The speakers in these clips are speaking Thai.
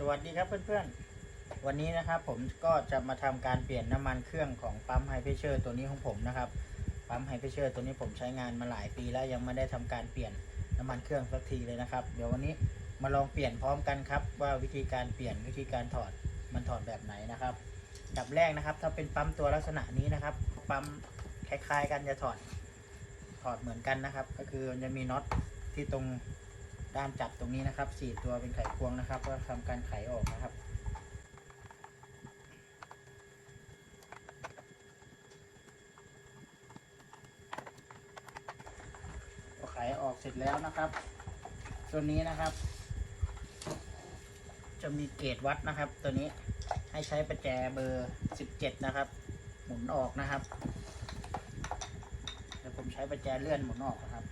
สวัสดีครับเพื่อนๆ วันนี้นะครับผมก็จะมาทำการเปลี่ยนน้ำมันเครื่องของปั๊มไฮเพรสเชอร์ตัวนี้ของผมนะครับ ปั๊มไฮเพรสเชอร์ตัวนี้ผมใช้งานมาหลายปีแล้วยังไม่ได้ทำการเปลี่ยนน้ำมันเครื่องสักทีเลยนะครับ เดี๋ยววันนี้มาลองเปลี่ยนพร้อมกันครับ ว่าวิธีการเปลี่ยนวิธีการถอดมันถอดแบบไหนนะครับดับแรกนะครับ ถ้าเป็นปั๊มตัวลักษณะนี้นะครับ ปั๊มคล้ายๆ กันจะถอดถอดเหมือนกันนะครับ ก็คือมันจะมีน็อตที่ตรง ด้านจับตรงนี้นะครับสี่ตัวเป็นไขควงนะครับ ก็ทำการไขออกนะครับ ไขออกเสร็จแล้วนะครับ ตัวนี้นะครับ จะมีเกจวัดนะครับ ตัวนี้ให้ใช้ประแจเบอร์17นะครับ หมุนออกนะครับเดี๋ยวผมใช้ประแจเลื่อนหมุนออกนะครับ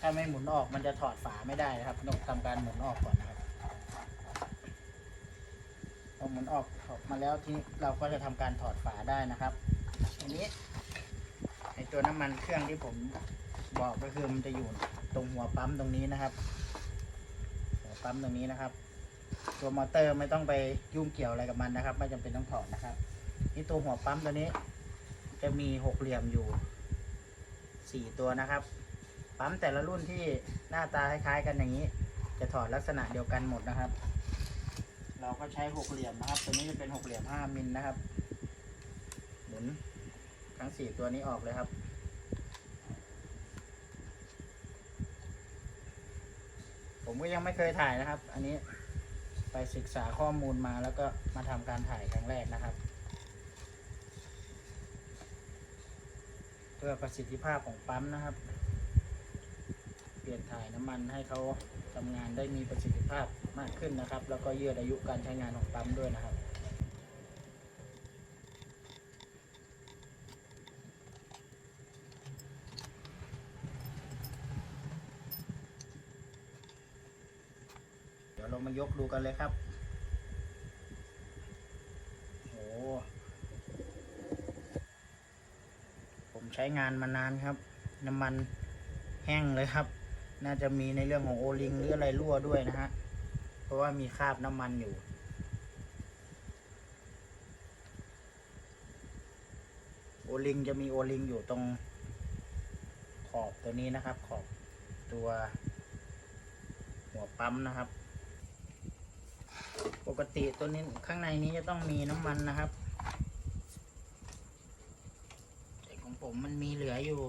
ถ้าไม่หมุนออกมันจะถอดฝาไม่ได้นะครับต้องทำการหมุนออกก่อนนะครับพอหมุนออกออกมาแล้วทีนี้เราก็จะทำการถอดฝาได้นะครับอันนี้ไอตัวน้ำมันเครื่องที่ผมบอกก็คือมันจะอยู่ตรงหัวปั๊มตรงนี้นะครับ หัวปั๊มตรงนี้นะครับ ตัวมอเตอร์ไม่ต้องไปยุ่งเกี่ยวอะไรกับมันนะครับ ไม่จำเป็นต้องถอดนะครับ นี่ตัวหัวปั๊มตัวนี้ จะมีหกเหลี่ยมอยู่สี่ตัวนะครับ ปั๊มแต่ละรุ่นที่หน้าตาคล้ายๆ กันอย่างนี้ จะถอดลักษณะเดียวกันหมดนะครับ เราก็ใช้หกเหลี่ยมนะครับ ตัวนี้จะเป็นหกเหลี่ยมห้ามิลนะครับ หมุนทั้งสี่ตัวนี้ออกเลยครับผมก็ยังไม่เคยถ่ายนะครับ อันนี้ไปศึกษาข้อมูลมาแล้วก็มาทำการถ่ายครั้งแรกนะครับ เพื่อประสิทธิภาพของปั๊มนะครับ ลี่ยนถ่ายน้ำมันให้เขาทำงานได้มีประสิทธิภาพมากขึ้นนะครับ แล้วก็ยืดอายุการใช้งานของปั๊มด้วยนะครับเดี๋ยวเรามายกดูกันเลยครับ โอ้ผมใช้งานมานานครับ น้ำมันแห้งเลยครับ น่าจะมีในเรื่องของโอลิงหรืออะไรรั่วด้วยนะฮะ เพราะว่ามีคราบน้ำมันอยู่ โอลิงจะมีโอลิงอยู่ตรงขอบตัวนี้นะครับ ขอบตัวหัวปั๊มนะครับ ปกติตัวนี้ข้างในนี้จะต้องมีน้ำมันนะครับแต่ของผมมันมีเหลืออยู่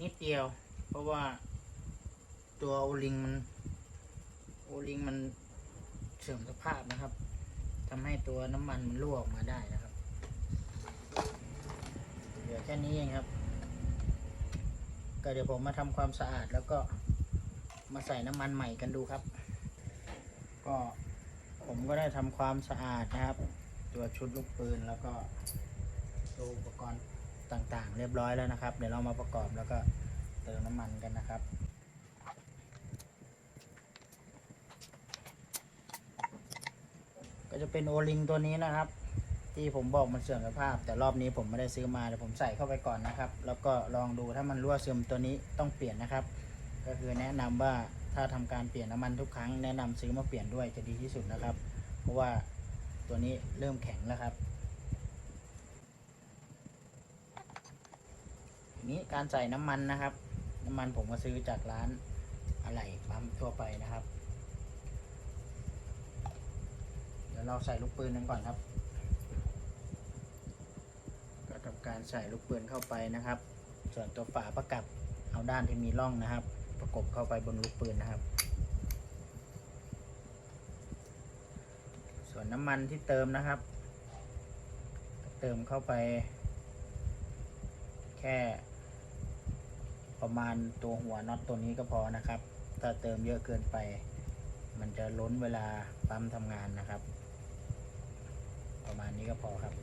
นิดเดียว เพราะว่า ตัวโอลิงมันโอลิงมันเสื่อมสภาพนะครับทำให้ตัวน้ำมันมันรั่วออกมาได้นะครับ เหลือแค่นี้เองครับ ก็เดี๋ยวผมมาทำความสะอาดแล้วก็มาใส่น้ำมันใหม่กันดูครับ ก็ผมก็ได้ทำความสะอาดนะครับ ตัวชุดลูกปืนแล้วก็ตัวอุปกรณ์ต่างๆ เรียบร้อยแล้วนะครับ เดี๋ยวเรามาประกอบแล้วก็เติมน้ำมันกันนะครับ ก็จะเป็นโอลิงตัวนี้นะครับ ที่ผมบอกมันเสื่อมสภาพ แต่รอบนี้ผมไม่ได้ซื้อมาเดี๋ยวผมใส่เข้าไปก่อนนะครับ แล้วก็ลองดูถ้ามันรั่วซึมตัวนี้ต้องเปลี่ยนนะครับ ก็คือแนะนำว่าถ้าทำการเปลี่ยนน้ำมันทุกครั้งแนะนำซื้อมาเปลี่ยนด้วยจะดีที่สุดนะครับ เพราะว่าตัวนี้เริ่มแข็งแล้วครับทีนี้การใส่น้ำมันนะครับ น้ำมันผมก็ซื้อจากร้านอะไหล่ปั๊มทั่วไปนะครับ เดี๋ ยวเราใส่ลูกปืนกันก่อนครับก็ทำการใส่ลูกปืนเข้าไปนะครับ ส่วนตัวฝาประกับเอาด้านที่มีร่องนะครับ ประกบเข้าไปบนลูกปืนนะครับ ส่วนน้ำมันที่เติมนะครับ เติมเข้าไป แค่ ประมาณตัวหัวน็อตตัวนี้ก็พอนะครับ ถ้าเติมเยอะเกินไป มันจะล้นเวลาปั๊มทำงานนะครับ ประมาณนี้ก็พอครับ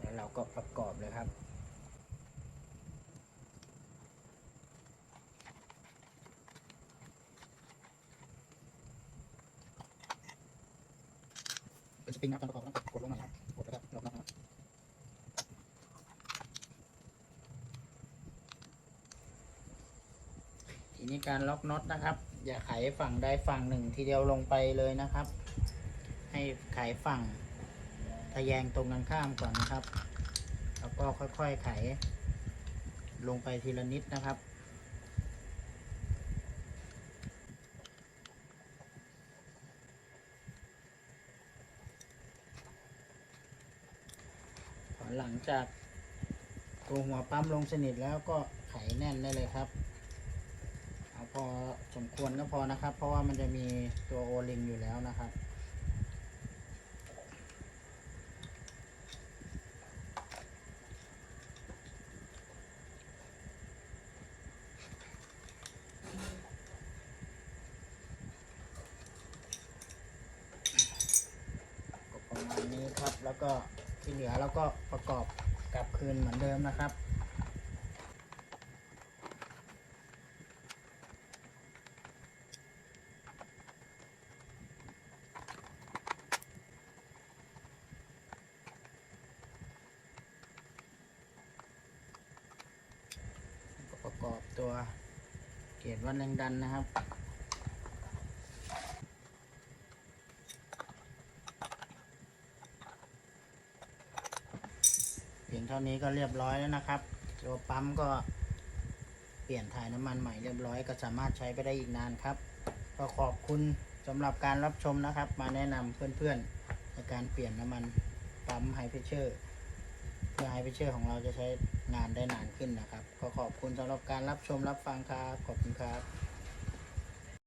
แล้วเราก็ประกอบเลยครับจะปิ้งน้ำตอนประกอบนะกดลงหน่อยครับกดแล้วก็ลงน้ทีนี้การล็อกน็อตนะครับ อย่าไขฝั่งใดฝั่งหนึ่งทีเดียวลงไปเลยนะครับ ให้ไขฝั่งทะแยงตรงกันข้ามก่อนนะครับ แล้วก็ค่อยๆไข ลงไปทีละนิดนะครับหลังจากตัวหัวปั๊มลงสนิทแล้วก็ไขแน่นได้เลยครับ พอสมควรก็พอนะครับ เพราะว่ามันจะมีตัวโอลิงอยู่แล้วนะครับ ก็ประมาณนี้ครับแล้วก็ที่เหลือเราก็ประกอบกลับคืนเหมือนเดิมนะครับ กอบตัวเกจวัดแรงดันนะครับเพียงเท่านี้ก็เรียบร้อยแล้วนะครับ ตัวปั๊มก็เปลี่ยนถ่ายน้ำมันใหม่เรียบร้อย ก็สามารถใช้ไปได้อีกนานครับ ก็ขอบคุณสำหรับการรับชมนะครับ มาแนะนำเพื่อนๆในการเปลี่ยนน้ำมันปั๊มไฮเพชเชอร์ เพื่อให้พิเชอร์ของเราจะใช้งานได้นานขึ้นนะครับ ขอขอบคุณสำหรับการรับชมรับฟังครับ ขอบคุณครับ